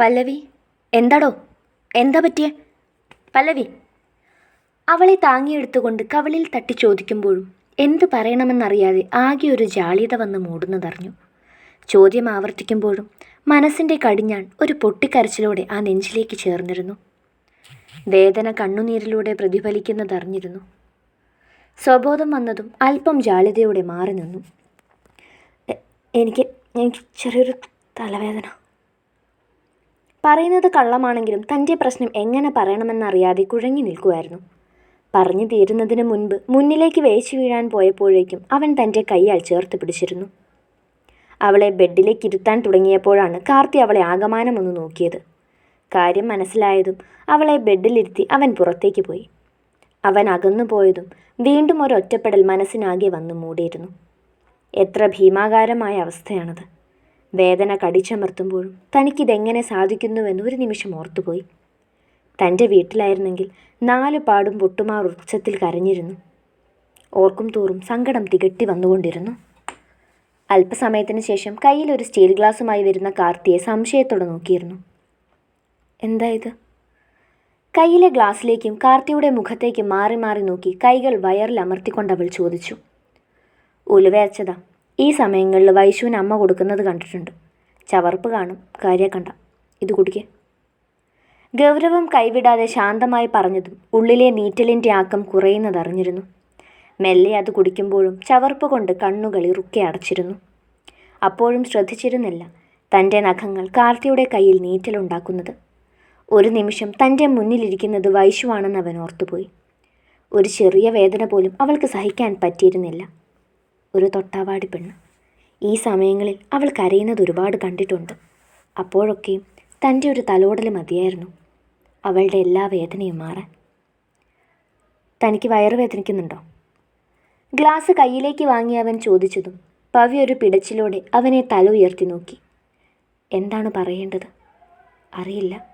പല്ലവി എന്താടോ? എന്താ പറ്റിയേ? പല്ലവി അവളെ താങ്ങിയെടുത്തുകൊണ്ട് കവളിൽ തട്ടി ചോദിക്കുമ്പോഴും എന്തു പറയണമെന്നറിയാതെ ആകെ ഒരു ജാളിയത വന്ന് മൂടുന്നതറിഞ്ഞു. ചോദ്യം ആവർത്തിക്കുമ്പോഴും മനസ്സിന്റെ കടിഞ്ഞാൻ ഒരു പൊട്ടിക്കരച്ചിലോടെ ആ നെഞ്ചിലേക്ക് ചേർന്നിരുന്നു. വേദന കണ്ണുനീരിലൂടെ പ്രതിഫലിക്കുന്നതറിഞ്ഞിരുന്നു. സ്വബോധം വന്നതും അല്പം ജാളിതയോടെ മാറി നിന്നു. എനിക്ക് എനിക്ക് ചെറിയൊരു തലവേദന. പറയുന്നത് കള്ളമാണെങ്കിലും തന്റെ പ്രശ്നം എങ്ങനെ പറയണമെന്നറിയാതെ കുഴങ്ങി നിൽക്കുമായിരുന്നു പറഞ്ഞു തീരുന്നതിന് മുൻപ് മുന്നിലേക്ക് വേച്ചു വീഴാൻ പോയപ്പോഴേക്കും അവൻ തന്റെ കൈയാൽ ചേർത്ത് പിടിച്ചിരുന്നു. അവളെ ബെഡിലേക്ക് ഇരുത്താൻ തുടങ്ങിയപ്പോഴാണ് കാർത്തി അവളെ ആകമാനമൊന്ന് നോക്കിയത്. കാര്യം മനസ്സിലായതും അവളെ ബെഡിലിരുത്തി അവൻ പുറത്തേക്ക് പോയി. അവൻ അകന്നു പോയതും വീണ്ടും ഒരൊറ്റപ്പെടൽ മനസ്സിനാകെ വന്നു മൂടിയിരുന്നു. എത്ര ഭീമാകാരമായ അവസ്ഥയാണത്. വേദന കടിച്ചമർത്തുമ്പോഴും തനിക്കിതെങ്ങനെ സാധിക്കുന്നുവെന്ന് ഒരു നിമിഷം ഓർത്തുപോയി. തന്റെ വീട്ടിലായിരുന്നെങ്കിൽ നാല് പാടും പൊട്ടുമാർ ഉച്ചത്തിൽ കരഞ്ഞിരുന്നു. ഓർക്കും തോറും സങ്കടം തികട്ടി വന്നുകൊണ്ടിരുന്നു. അല്പസമയത്തിന് ശേഷം കയ്യിൽ ഒരു സ്റ്റീൽ ഗ്ലാസ്സുമായി വരുന്ന കാർത്തിയെ സംശയത്തോടെ നോക്കിയിരുന്നു. എന്താ ഇത്? കയ്യിലെ ഗ്ലാസ്സിലേക്കും കാർത്തിയുടെ മുഖത്തേക്കും മാറി മാറി നോക്കി കൈകൾ വയറിൽ അമർത്തിക്കൊണ്ട് അവൾ ചോദിച്ചു. ഉലുവയച്ചതാ. ഈ സമയങ്ങളിൽ വൈശുവിന് അമ്മ കൊടുക്കുന്നത് കണ്ടിട്ടുണ്ട്. ചവർപ്പ് കാണും കാര്യ കണ്ട. ഇത് കുടിക്കേ. ഗൗരവം കൈവിടാതെ ശാന്തമായി പറഞ്ഞതും ഉള്ളിലെ നീറ്റലിന്റെ ആക്കം കുറയുന്നതറിഞ്ഞിരുന്നു മെല്ലെ അത് കുടിക്കുമ്പോഴും ചവർപ്പ് കൊണ്ട് കണ്ണുകൾ ഇറുക്കെ അടച്ചിരുന്നു. അപ്പോഴും ശ്രദ്ധിച്ചിരുന്നില്ല തന്റെ നഖങ്ങൾ കാർത്തിയുടെ കയ്യിൽ നീറ്റലുണ്ടാക്കുന്നത് ഒരു നിമിഷം തന്റെ മുന്നിലിരിക്കുന്നത് വൈശുവാണെന്ന് അവൻ ഓർത്തുപോയി. ഒരു ചെറിയ വേദന പോലും അവൾക്ക് സഹിക്കാൻ പറ്റിയിരുന്നില്ല. ഒരു തൊട്ടാവാടി പെണ്ണ്. ഈ സമയങ്ങളിൽ അവൾ കരയുന്നത് ഒരുപാട് കണ്ടിട്ടുണ്ട്. അപ്പോഴൊക്കെയും തന്റെ ഒരു തലോടൽ മതിയായിരുന്നു അവളുടെ എല്ലാ വേദനയും മാറാൻ. തനിക്ക് വയറ് വേദനിക്കുന്നുണ്ടോ? ഗ്ലാസ് കയ്യിലേക്ക് വാങ്ങി അവൻ ചോദിച്ചതും പവി ഒരു പിടച്ചിലോടെ അവനെ തല ഉയർത്തി നോക്കി. എന്താണ് പറയേണ്ടത്? അറിയില്ല.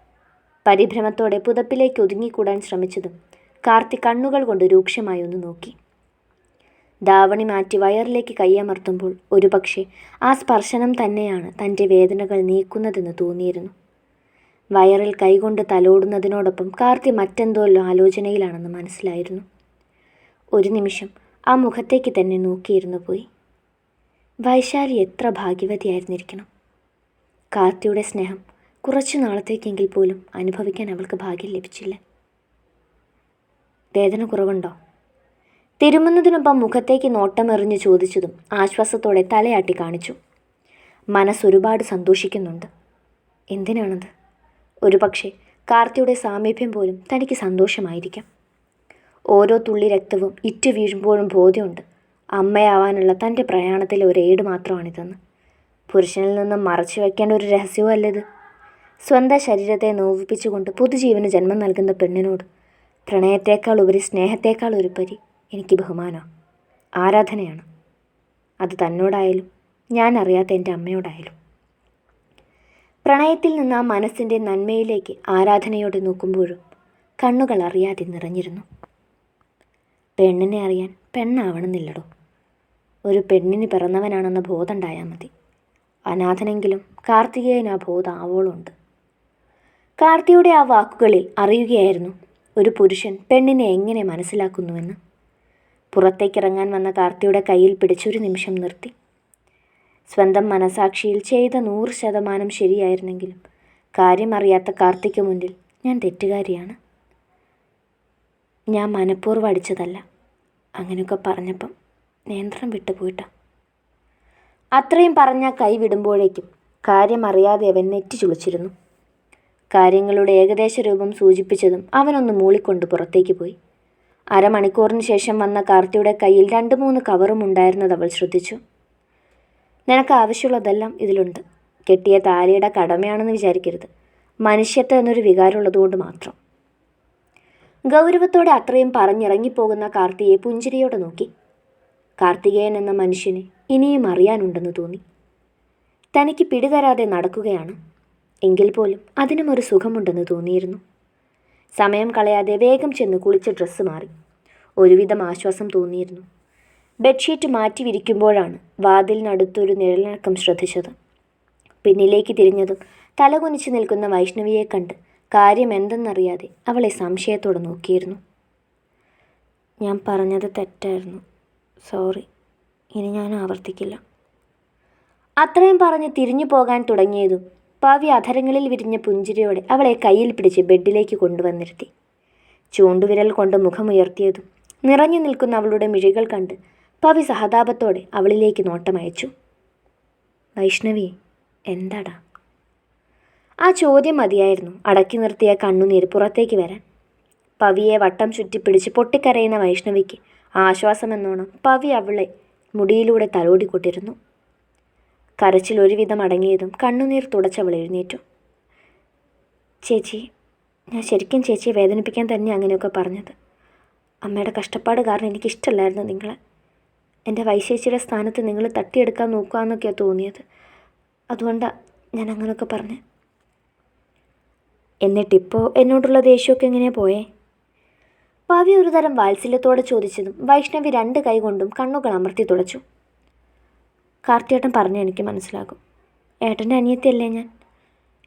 പരിഭ്രമത്തോടെ പുതപ്പിലേക്ക് ഒതുങ്ങിക്കൂടാൻ ശ്രമിച്ചതും കാർത്തി കണ്ണുകൾ കൊണ്ട് രൂക്ഷമായി ഒന്ന് നോക്കി. ദാവണി മാറ്റി വയറിലേക്ക് കൈയമർത്തുമ്പോൾ ഒരുപക്ഷെ ആ സ്പർശനം തന്നെയാണ് തന്റെ വേദനകൾ നീക്കുന്നതെന്ന് തോന്നിയിരുന്നു. വയറിൽ കൈകൊണ്ട് തലോടുന്നതിനോടൊപ്പം കാർത്തി മറ്റെന്തോ ആലോചനയിലാണെന്ന് മനസ്സിലായിരുന്നു. ഒരു നിമിഷം ആ മുഖത്തേക്ക് തന്നെ നോക്കിയിരുന്നു പോയി. വൈശാലി എത്ര ഭാഗ്യവതിയായിരുന്നിരിക്കണം. കാർത്തിയുടെ സ്നേഹം കുറച്ചു നാളത്തേക്കെങ്കിൽ പോലും അനുഭവിക്കാൻ അവൾക്ക് ഭാഗ്യം ലഭിച്ചില്ല. വേദന കുറവുണ്ടോ? തിരുമുന്നതിനൊപ്പം മുഖത്തേക്ക് നോട്ടമെറിഞ്ഞ് ചോദിച്ചതും ആശ്വാസത്തോടെ തലയാട്ടി കാണിച്ചു. മനസ്സൊരുപാട് സന്തോഷിക്കുന്നുണ്ട്. എന്തിനാണത്? ഒരുപക്ഷെ കാർത്തിയുടെ സാമീപ്യം പോലും തനിക്ക് സന്തോഷമായിരിക്കാം. ഓരോ തുള്ളി രക്തവും ഇറ്റു വീഴുമ്പോഴും ബോധ്യമുണ്ട്. അമ്മയാവാനുള്ള തന്റെ പ്രയാണത്തിലെ ഒരു ഏട് മാത്രമാണിതെന്ന്. പുരുഷനിൽ നിന്നും മറച്ചു വയ്ക്കേണ്ട ഒരു രഹസ്യവും അല്ലത്. സ്വന്തം ശരീരത്തെ നോവിപ്പിച്ചുകൊണ്ട് പുതുജീവന് ജന്മം നൽകുന്ന പെണ്ണിനോട് പ്രണയത്തേക്കാൾ ഉപരി സ്നേഹത്തേക്കാൾ ഒരു പരി എനിക്ക് ബഹുമാനമാണ് ആരാധനയാണ്. അത് തന്നോടായാലും ഞാൻ അറിയാത്ത എന്റെ അമ്മയോടായാലും. പ്രണയത്തിൽ നിന്ന് ആ മനസ്സിന്റെ നന്മയിലേക്ക് ആരാധനയോടെ നോക്കുമ്പോഴും കണ്ണുകൾ അറിയാതെ നിറഞ്ഞിരുന്നു. പെണ്ണിനെ അറിയാൻ പെണ്ണാവണമെന്നില്ലടോ. ഒരു പെണ്ണിന് പിറന്നവനാണെന്ന ബോധം ഉണ്ടായാൽ മതി. അനാഥനെങ്കിലും കാർത്തികേയൻ ആ ബോധം ആവോളുണ്ട്. കാർത്തിയുടെ ആ വാക്കുകളിൽ അറിയുകയായിരുന്നു ഒരു പുരുഷൻ പെണ്ണിനെ എങ്ങനെ മനസ്സിലാക്കുന്നുവെന്ന്. പുറത്തേക്കിറങ്ങാൻ വന്ന കാർത്തിയുടെ കയ്യിൽ പിടിച്ചൊരു നിമിഷം നിർത്തി. സ്വന്തം മനസാക്ഷിയിൽ ചെയ്ത നൂറ് ശതമാനം ശരിയായിരുന്നെങ്കിലും കാര്യമറിയാത്ത കാർത്തിക്ക് മുന്നിൽ ഞാൻ തെറ്റുകാരിയാണ്. ഞാൻ മനഃപൂർവം അടിച്ചതല്ല. അങ്ങനെയൊക്കെ പറഞ്ഞപ്പം നിയന്ത്രണം വിട്ടുപോയിട്ടാ. അത്രയും പറഞ്ഞ കൈ വിടുമ്പോഴേക്കും കാര്യമറിയാതെ അവൻ നെറ്റി ചുളിച്ചിരുന്നു. കാര്യങ്ങളുടെ ഏകദേശ രൂപം സൂചിപ്പിച്ചതും അവനൊന്ന് മൂളിക്കൊണ്ട് പുറത്തേക്ക് പോയി. അരമണിക്കൂറിന് ശേഷം വന്ന കാർത്തിയുടെ കയ്യിൽ രണ്ട് മൂന്ന് കവറും ഉണ്ടായിരുന്നത് അവൾ ശ്രദ്ധിച്ചു. നിനക്ക് ആവശ്യമുള്ളതെല്ലാം ഇതിലുണ്ട്. കെട്ടിയ താലിയുടെ കടമയാണെന്ന് വിചാരിക്കരുത്. മനുഷ്യത്വം എന്നൊരു വികാരമുള്ളതുകൊണ്ട് മാത്രം. ഗൗരവത്തോടെ അത്രയും പറഞ്ഞിറങ്ങിപ്പോകുന്ന കാർത്തിയെ പുഞ്ചിരിയോടെ നോക്കി. കാർത്തികേയൻ എന്ന മനുഷ്യനെ ഇനിയും അറിയാനുണ്ടെന്ന് തോന്നി. തനിക്ക് പിടിതരാതെ നടക്കുകയാണ്. എങ്കിൽ പോലും അതിനും ഒരു സുഖമുണ്ടെന്ന് തോന്നിയിരുന്നു. സമയം കളയാതെ വേഗം ചെന്ന് കുളിച്ച് ഡ്രസ്സ് മാറി. ഒരുവിധം ആശ്വാസം തോന്നിയിരുന്നു. ബെഡ്ഷീറ്റ് മാറ്റി വിരിക്കുമ്പോഴാണ് വാതിലിനടുത്തൊരു നിഴലിണക്കം ശ്രദ്ധിച്ചത്. പിന്നിലേക്ക് തിരിഞ്ഞതും തലകുനിച്ച് നിൽക്കുന്ന വൈഷ്ണവിയെ കണ്ട് കാര്യം എന്തെന്നറിയാതെ അവളെ സംശയത്തോടെ നോക്കിയിരുന്നു. ഞാൻ പറഞ്ഞത് തെറ്റായിരുന്നു. സോറി. ഇനി ഞാൻ ആവർത്തിക്കില്ല. അത്രയും പറഞ്ഞ് തിരിഞ്ഞു പോകാൻ തുടങ്ങിയതും പവി അധരങ്ങളിൽ വിരിഞ്ഞ പുഞ്ചിരിയോടെ അവളെ കയ്യിൽ പിടിച്ച് ബെഡിലേക്ക് കൊണ്ടുവന്നിരുത്തി. ചൂണ്ടുവിരൽ കൊണ്ട് മുഖമുയർത്തിയതും നിറഞ്ഞു നിൽക്കുന്ന അവളുടെ മിഴികൾ കണ്ട് പവി സഹതാപത്തോടെ അവളിലേക്ക് നോട്ടമയച്ചു. വൈഷ്ണവി എന്താടാ? ആ ചോദ്യം മതിയായിരുന്നു അടക്കി നിർത്തിയ കണ്ണുനീര് പുറത്തേക്ക് വരാൻ. പവിയെ വട്ടം ചുറ്റിപ്പിടിച്ച് പൊട്ടിക്കരയുന്ന വൈഷ്ണവിക്ക് ആശ്വാസമെന്നോണം പവി അവളെ മുടിയിലൂടെ തലോടിക്കൊണ്ടിരുന്നു. കരച്ചിൽ ഒരുവിധം അടങ്ങിയതും കണ്ണുനീർ തുടച്ചവൾ എഴുന്നേറ്റു. ചേച്ചി ഞാൻ ശരിക്കും ചേച്ചിയെ വേദനിപ്പിക്കാൻ തന്നെ അങ്ങനെയൊക്കെ പറഞ്ഞത്. അമ്മയുടെ കഷ്ടപ്പാട് കാരണം എനിക്കിഷ്ടമല്ലായിരുന്നു നിങ്ങളെ. എന്റെ വൈശേഷിയുടെ സ്ഥാനത്ത് നിങ്ങൾ തട്ടിയെടുക്കാൻ നോക്കുക എന്നൊക്കെയാണ് തോന്നിയത്. അതുകൊണ്ടാണ് ഞാൻ അങ്ങനെയൊക്കെ പറഞ്ഞത് എന്നിട്ടിപ്പോൾ എന്നോടുള്ള ദേഷ്യമൊക്കെ എങ്ങനെയാണ് പോയേ? ഭാവി ഒരു തരം വാത്സല്യത്തോടെ ചോദിച്ചതും വൈഷ്ണവി രണ്ട് കൈകൊണ്ടും കണ്ണുകൾ അമർത്തി തുടച്ചു. കാർത്തിയേട്ടൻ പറഞ്ഞു എനിക്ക് മനസ്സിലാകും. ഏട്ടന്റെ അനിയത്തിയല്ലേ ഞാൻ?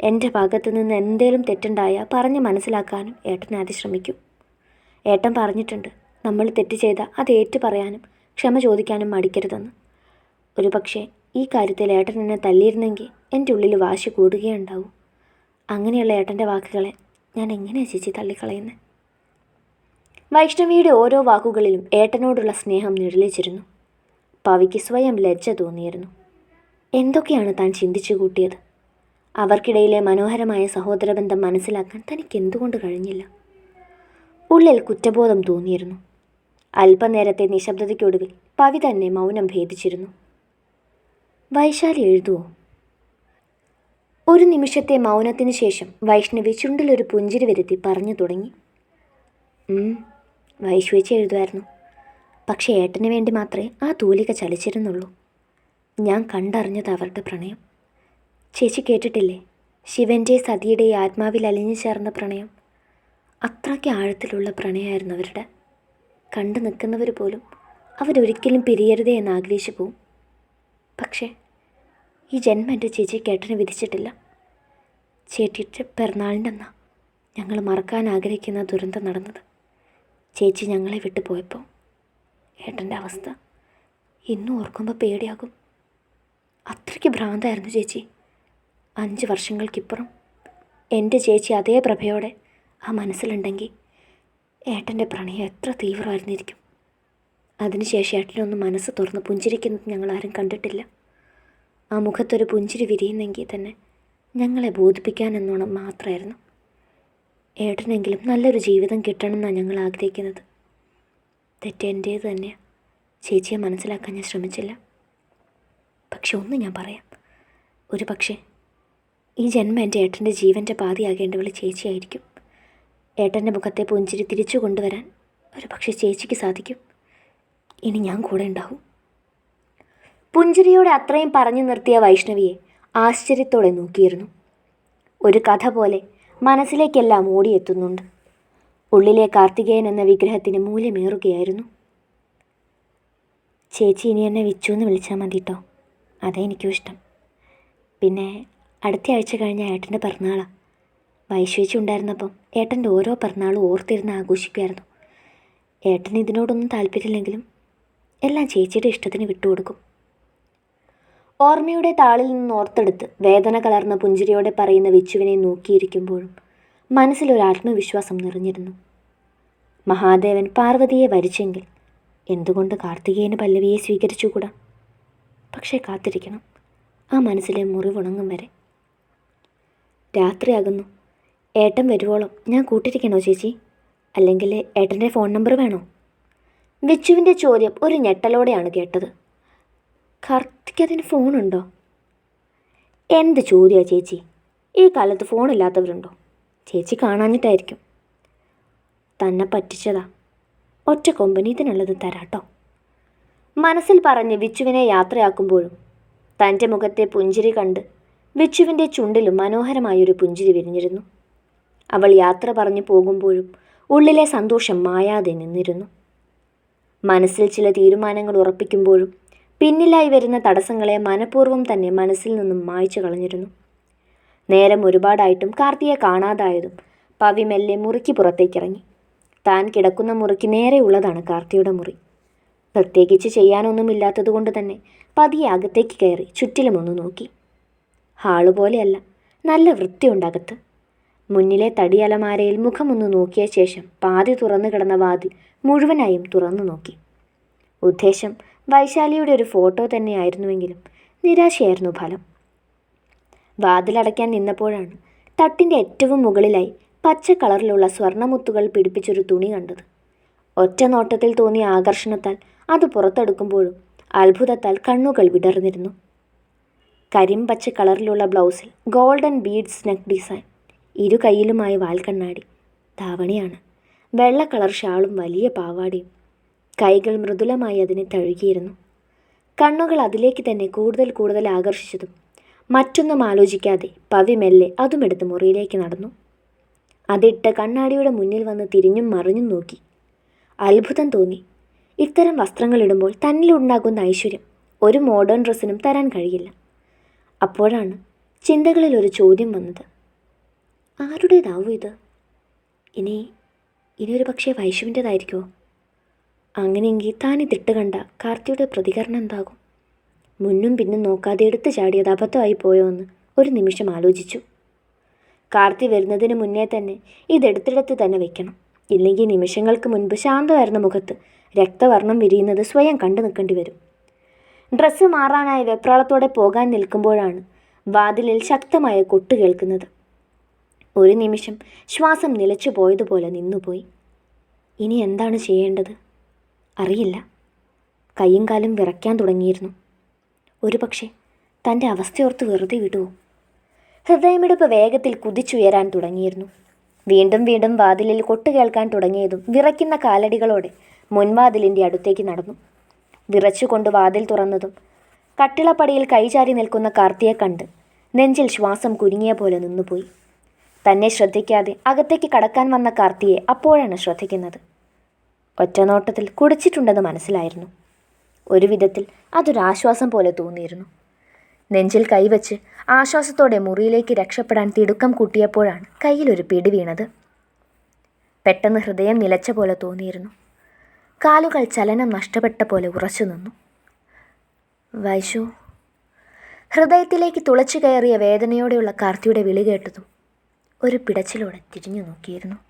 എന്റെ ഭാഗത്ത് നിന്ന് എന്തേലും തെറ്റുണ്ടായാൽ പറഞ്ഞ് മനസ്സിലാക്കാനും ഏട്ടൻ ആദ്യം ശ്രമിക്കും. ഏട്ടൻ പറഞ്ഞിട്ടുണ്ട് നമ്മൾ തെറ്റ് ചെയ്താൽ അത് ഏറ്റു പറയാനും ക്ഷമ ചോദിക്കാനും മടിക്കരുതെന്ന്. ഒരു പക്ഷേ ഈ കാര്യത്തിൽ ഏട്ടൻ എന്നെ തല്ലിയിരുന്നെങ്കിൽ എന്റെ ഉള്ളിൽ വാശി കൂടുകയുണ്ടാവും. അങ്ങനെയുള്ള ഏട്ടന്റെ വാക്കുകളെ ഞാൻ എങ്ങനെയാണ് ചേച്ചി തള്ളിക്കളയുന്നത് വൈഷ്ണവിയുടെ ഓരോ വാക്കുകളിലും ഏട്ടനോടുള്ള സ്നേഹം നിഴലിച്ചിരുന്നു. പവിക്ക് സ്വയം ലജ്ജ തോന്നിയിരുന്നു. എന്തൊക്കെയാണ് താൻ ചിന്തിച്ചു കൂട്ടിയത്? അവർക്കിടയിലെ മനോഹരമായ സഹോദരബന്ധം മനസ്സിലാക്കാൻ തനിക്ക് എന്തുകൊണ്ട് കഴിഞ്ഞില്ല? ഉള്ളിൽ കുറ്റബോധം തോന്നിയിരുന്നു. അല്പനേരത്തെ നിശബ്ദതയ്ക്കൊടുവിൽ പവി തന്നെ മൗനം ഭേദിച്ചിരുന്നു. വൈശാലി എഴുതുവോ? ഒരു നിമിഷത്തെ മൗനത്തിനു ശേഷം വൈഷ്ണവി ചുണ്ടിലൊരു പുഞ്ചിരി വരുത്തി പറഞ്ഞു തുടങ്ങി. വൈശ്വേച്ചി എഴുതുമായിരുന്നു. പക്ഷേ ഏട്ടന് വേണ്ടി മാത്രമേ ആ തൂലിക ചലിച്ചിരുന്നുള്ളൂ. ഞാൻ കണ്ടറിഞ്ഞത് അവരുടെ പ്രണയം. ചേച്ചി കേട്ടിട്ടില്ലേ? ശിവന്റെ സതിയുടെ ആത്മാവിൽ അലിഞ്ഞു ചേർന്ന പ്രണയം. അത്രയ്ക്ക് ആഴത്തിലുള്ള പ്രണയമായിരുന്നു അവരുടെ. കണ്ടു നിൽക്കുന്നവർ പോലും അവരൊരിക്കലും പിരിയരുതേ എന്ന് ആഗ്രഹിച്ചു പോവും. പക്ഷേ ഈ ജന്മം എന്റെ ചേച്ചി കേട്ടന് വിധിച്ചിട്ടില്ല. ചേട്ടിയുടെ പിറന്നാളിന്റെ അന്നാ ഞങ്ങൾ മറക്കാൻ ആഗ്രഹിക്കുന്ന ദുരന്തം നടന്നത്. ചേച്ചി ഞങ്ങളെ വിട്ടു പോയപ്പോൾ ഏട്ടന്റെ അവസ്ഥ ഇന്നും ഓർക്കുമ്പോൾ പേടിയാകും. അത്രയ്ക്ക് ഭ്രാന്തായിരുന്നു ചേച്ചി. അഞ്ച് വർഷങ്ങൾക്കിപ്പുറം എന്റെ ചേച്ചി അതേ പ്രഭയോടെ ആ മനസ്സിലുണ്ടെങ്കിൽ ഏട്ടന്റെ പ്രണയം എത്ര തീവ്രമായിരുന്നിരിക്കും. അതിനുശേഷം ഏട്ടനൊന്ന് മനസ്സ് തുറന്ന് പുഞ്ചിരിക്കുന്നത് ഞങ്ങൾ ആരും കണ്ടിട്ടില്ല. ആ മുഖത്തൊരു പുഞ്ചിരി വിരിയുന്നെങ്കിൽ തന്നെ ഞങ്ങളെ ബോധിപ്പിക്കാനെന്നോണം മാത്രമായിരുന്നു. ഏട്ടനെങ്കിലും നല്ലൊരു ജീവിതം കിട്ടണമെന്നാണ് ഞങ്ങൾ ആഗ്രഹിക്കുന്നത്. തെറ്റെന്റേത് തന്നെ. ചേച്ചിയെ മനസ്സിലാക്കാൻ ഞാൻ ശ്രമിച്ചില്ല. പക്ഷെ ഒന്ന് ഞാൻ പറയാം. ഒരു പക്ഷേ ഈ ജന്മം എന്റെ ഏട്ടന്റെ ജീവന്റെ പാതിയാകേണ്ടവൾ ചേച്ചിയായിരിക്കും. ഏട്ടന്റെ മുഖത്തെ പുഞ്ചിരി തിരിച്ചു കൊണ്ടുവരാൻ ഒരു പക്ഷേ ചേച്ചിക്ക് സാധിക്കും. ഇനി ഞാൻ കൂടെ ഉണ്ടാവും. പുഞ്ചിരിയോടെ അത്രയും പറഞ്ഞു നിർത്തിയ വൈഷ്ണവിയെ ആശ്ചര്യത്തോടെ നോക്കിയിരുന്നു. ഒരു കഥ പോലെ മനസ്സിലേക്കെല്ലാം ഓടിയെത്തുന്നുണ്ട്. ഉള്ളിലെ കാർത്തികേയൻ എന്ന വിഗ്രഹത്തിന് മൂല്യമേറുകയായിരുന്നു. ചേച്ചി ഇനി എന്നെ വിച്ചു എന്ന് വിളിച്ചാൽ മതി കേട്ടോ അതേ എനിക്കും ഇഷ്ടം. പിന്നെ അടുത്ത ആഴ്ച കഴിഞ്ഞ ഏട്ടന്റെ പിറന്നാളാണ് വൈശ്വേച്ചി ഉണ്ടായിരുന്നപ്പം ഏട്ടന്റെ ഓരോ പിറന്നാളും ഓർത്തിരുന്ന് ആഘോഷിക്കുമായിരുന്നു ഏട്ടന് ഇതിനോടൊന്നും താല്പര്യമില്ലെങ്കിലും എല്ലാം ചേച്ചിയുടെ ഇഷ്ടത്തിന് വിട്ടുകൊടുക്കും. ഓർമ്മയുടെ താളിൽ നിന്ന് ഓർത്തെടുത്ത് വേദന കലർന്ന പുഞ്ചിരിയോടെ പറയുന്ന വിച്ചുവിനെ നോക്കിയിരിക്കുമ്പോഴും മനസ്സിലൊരു ആത്മവിശ്വാസം നിറഞ്ഞിരുന്നു. മഹാദേവൻ പാർവതിയെ വരിച്ചെങ്കിൽ എന്തുകൊണ്ട് കാർത്തികേയന് പല്ലവിയെ സ്വീകരിച്ചുകൂടാ? പക്ഷേ കാത്തിരിക്കണം ആ മനസ്സിലെ മുറിവുണങ്ങും വരെ. രാത്രിയാകുന്നു ഏട്ടൻ വരുവോളം ഞാൻ കൂട്ടിരിക്കണോ ചേച്ചി? അല്ലെങ്കിൽ ഏട്ടന്റെ ഫോൺ നമ്പർ വേണോ? വിച്ചുവിന്റെ ചോദ്യം ഒരു ഞെട്ടലോടെയാണ് കേട്ടത്. കാർത്തിക് അതിന് ഫോണുണ്ടോ? എന്ത് ചോദ്യമാണ് ചേച്ചി? ഈ കാലത്ത് ഫോണില്ലാത്തവരുണ്ടോ? ചേച്ചി കാണാഞ്ഞിട്ടായിരിക്കും. തന്നെ പറ്റിച്ചതാ. ഒറ്റ കൊമ്പനി ഇതിനുള്ളത് തരാട്ടോ. മനസ്സിൽ പറഞ്ഞ് വിച്ചുവിനെ യാത്രയാക്കുമ്പോഴും തന്റെ മുഖത്തെ പുഞ്ചിരി കണ്ട് വിച്ചുവിന്റെ ചുണ്ടിലും മനോഹരമായൊരു പുഞ്ചിരി വിരിഞ്ഞിരുന്നു. അവൾ യാത്ര പറഞ്ഞു പോകുമ്പോഴും ഉള്ളിലെ സന്തോഷം മായാതെ നിന്നിരുന്നു. മനസ്സിൽ ചില തീരുമാനങ്ങൾ ഉറപ്പിക്കുമ്പോഴും പിന്നിലായി വരുന്ന തടസ്സങ്ങളെ മനഃപൂർവം തന്നെ മനസ്സിൽ നിന്നും മായ്ച്ചു കളഞ്ഞിരുന്നു. നേരം ഒരുപാടായിട്ടും കാർത്തിയെ കാണാതായതും പവി മെല്ലെ മുറിക്ക് പുറത്തേക്കിറങ്ങി. താൻ കിടക്കുന്ന മുറിക്ക് നേരെയുള്ളതാണ് കാർത്തിയുടെ മുറി. പ്രത്യേകിച്ച് ചെയ്യാനൊന്നുമില്ലാത്തതുകൊണ്ട് തന്നെ പതിയെ അകത്തേക്ക് കയറി ചുറ്റിലും ഒന്ന് നോക്കി. ഹാൾ പോലെയല്ല നല്ല വൃത്തിയുണ്ടകത്ത്. മുന്നിലെ തടിയലമാരയിൽ മുഖമൊന്ന് നോക്കിയ ശേഷം പാതി തുറന്നു കിടന്ന വാതിൽ മുഴുവനായും തുറന്നു നോക്കി. ഉദ്ദേശം വൈശാലിയുടെ ഒരു ഫോട്ടോ തന്നെയായിരുന്നുവെങ്കിലും നിരാശയായിരുന്നു ഫലം. വാതിലടയ്ക്കാൻ നിന്നപ്പോഴാണ് തട്ടിന്റെ ഏറ്റവും മുകളിലായി പച്ച കളറിലുള്ള സ്വർണമുത്തുകൾ പിടിപ്പിച്ചൊരു തുണി കണ്ടത്. ഒറ്റ നോട്ടത്തിൽ തോന്നിയ ആകർഷണത്താൽ അത് പുറത്തെടുക്കുമ്പോഴും അത്ഭുതത്താൽ കണ്ണുകൾ വിടർന്നിരുന്നു. കരിമ്പച്ച കളറിലുള്ള ബ്ലൗസിൽ ഗോൾഡൻ ബീഡ്സ് നെക്ക് ഡിസൈൻ ഇരു കൈയിലുമായി വാൽക്കണ്ണാടി ധാവണിയാണ് വെള്ള കളർ ഷാളും വലിയ പാവാടിയും. കൈകൾ മൃദുലമായി അതിനെ തഴുകിയിരുന്നു. കണ്ണുകൾ അതിലേക്ക് തന്നെ കൂടുതൽ കൂടുതൽ ആകർഷിച്ചതും മറ്റൊന്നും ആലോചിക്കാതെ പവിമെല്ലെ അതുമെടുത്ത് മുറിയിലേക്ക് നടന്നു. അതിട്ട കണ്ണാടിയുടെ മുന്നിൽ വന്ന് തിരിഞ്ഞും മറിഞ്ഞും നോക്കി. അത്ഭുതം തോന്നി. ഇത്തരം വസ്ത്രങ്ങളിടുമ്പോൾ തന്നിലുണ്ടാകുന്ന ഐശ്വര്യം ഒരു മോഡേൺ ഡ്രസ്സിനും തരാൻ കഴിയില്ല. അപ്പോഴാണ് ചിന്തകളിൽ ഒരു ചോദ്യം വന്നത്. ആരുടേതാവും ഇത്? ഇനി ഇനി ഒരു പക്ഷേ വൈഷുവിന്റെതായിരിക്കുമോ അങ്ങനെയെങ്കിൽ താൻ ഇതിട്ട് കണ്ട കാർത്തിയുടെ പ്രതികരണം എന്താകും? മുന്നും പിന്നും നോക്കാതെ എടുത്തു ചാടിയത് അബദ്ധമായി പോയോ എന്ന് ഒരു നിമിഷം ആലോചിച്ചു. കാർത്തി വരുന്നതിന് മുന്നേ തന്നെ ഇതെടുത്തിടത്ത് തന്നെ വെക്കണം. ഇല്ലെങ്കിൽ നിമിഷങ്ങൾക്ക് മുൻപ് ശാന്തമായിരുന്ന മുഖത്ത് രക്തവർണം വിരിയുന്നത് സ്വയം കണ്ടു നിൽക്കേണ്ടി വരും. ഡ്രസ്സ് മാറാനായി വെപ്രാളത്തോടെ പോകാൻ നിൽക്കുമ്പോഴാണ് വാതിലിൽ ശക്തമായ കൊട്ട് കേൾക്കുന്നത്. ഒരു നിമിഷം ശ്വാസം നിലച്ചു പോയതുപോലെ നിന്നുപോയി. ഇനി എന്താണ് ചെയ്യേണ്ടത്? അറിയില്ല. കൈയും കാലും വിറയ്ക്കാൻ തുടങ്ങിയിരുന്നു. ഒരുപക്ഷെ തന്റെ അവസ്ഥയോർത്ത് വെറുതെ വിടുവോ? ഹൃദയമിടിപ്പ് വേഗത്തിൽ കുതിച്ചുയരാൻ തുടങ്ങിയിരുന്നു. വീണ്ടും വീണ്ടും വാതിലിൽ കൊട്ടുകേൾക്കാൻ തുടങ്ങിയതും വിറയ്ക്കുന്ന കാലടികളോടെ മുൻവാതിലിന്റെ അടുത്തേക്ക് നടന്നു. വിറച്ചുകൊണ്ട് വാതിൽ തുറന്നതും കട്ടിളപ്പടിയിൽ കൈചാരി നിൽക്കുന്ന കാർത്തിയെ കണ്ട് നെഞ്ചിൽ ശ്വാസം കുരുങ്ങിയ പോലെ നിന്നുപോയി. തന്നെ ശ്രദ്ധിക്കാതെ അകത്തേക്ക് കടക്കാൻ വന്ന കാർത്തിയെ അപ്പോഴാണ് ശ്രദ്ധിക്കുന്നത്. ഒറ്റനോട്ടത്തിൽ കുടിച്ചിട്ടുണ്ടെന്ന് മനസ്സിലായിരുന്നു. ഒരു വിധത്തിൽ അതൊരാശ്വാസം പോലെ തോന്നിയിരുന്നു. നെഞ്ചിൽ കൈവച്ച് ആശ്വാസത്തോടെ മുറിയിലേക്ക് രക്ഷപ്പെടാൻ തിടുക്കം കൂട്ടിയപ്പോഴാണ് കയ്യിലൊരു പിടി വീണത്. പെട്ടെന്ന് ഹൃദയം നിലച്ച പോലെ തോന്നിയിരുന്നു. കാലുകൾ ചലനം നഷ്ടപ്പെട്ട പോലെ ഉറച്ചു നിന്നു. വൈശു. ഹൃദയത്തിലേക്ക് തുളച്ചു കയറിയ വേദനയോടെയുള്ള കാർത്തിയുടെ വിളി കേട്ടതും ഒരു പിടച്ചിലൂടെ തിരിഞ്ഞു നോക്കിയിരുന്നു.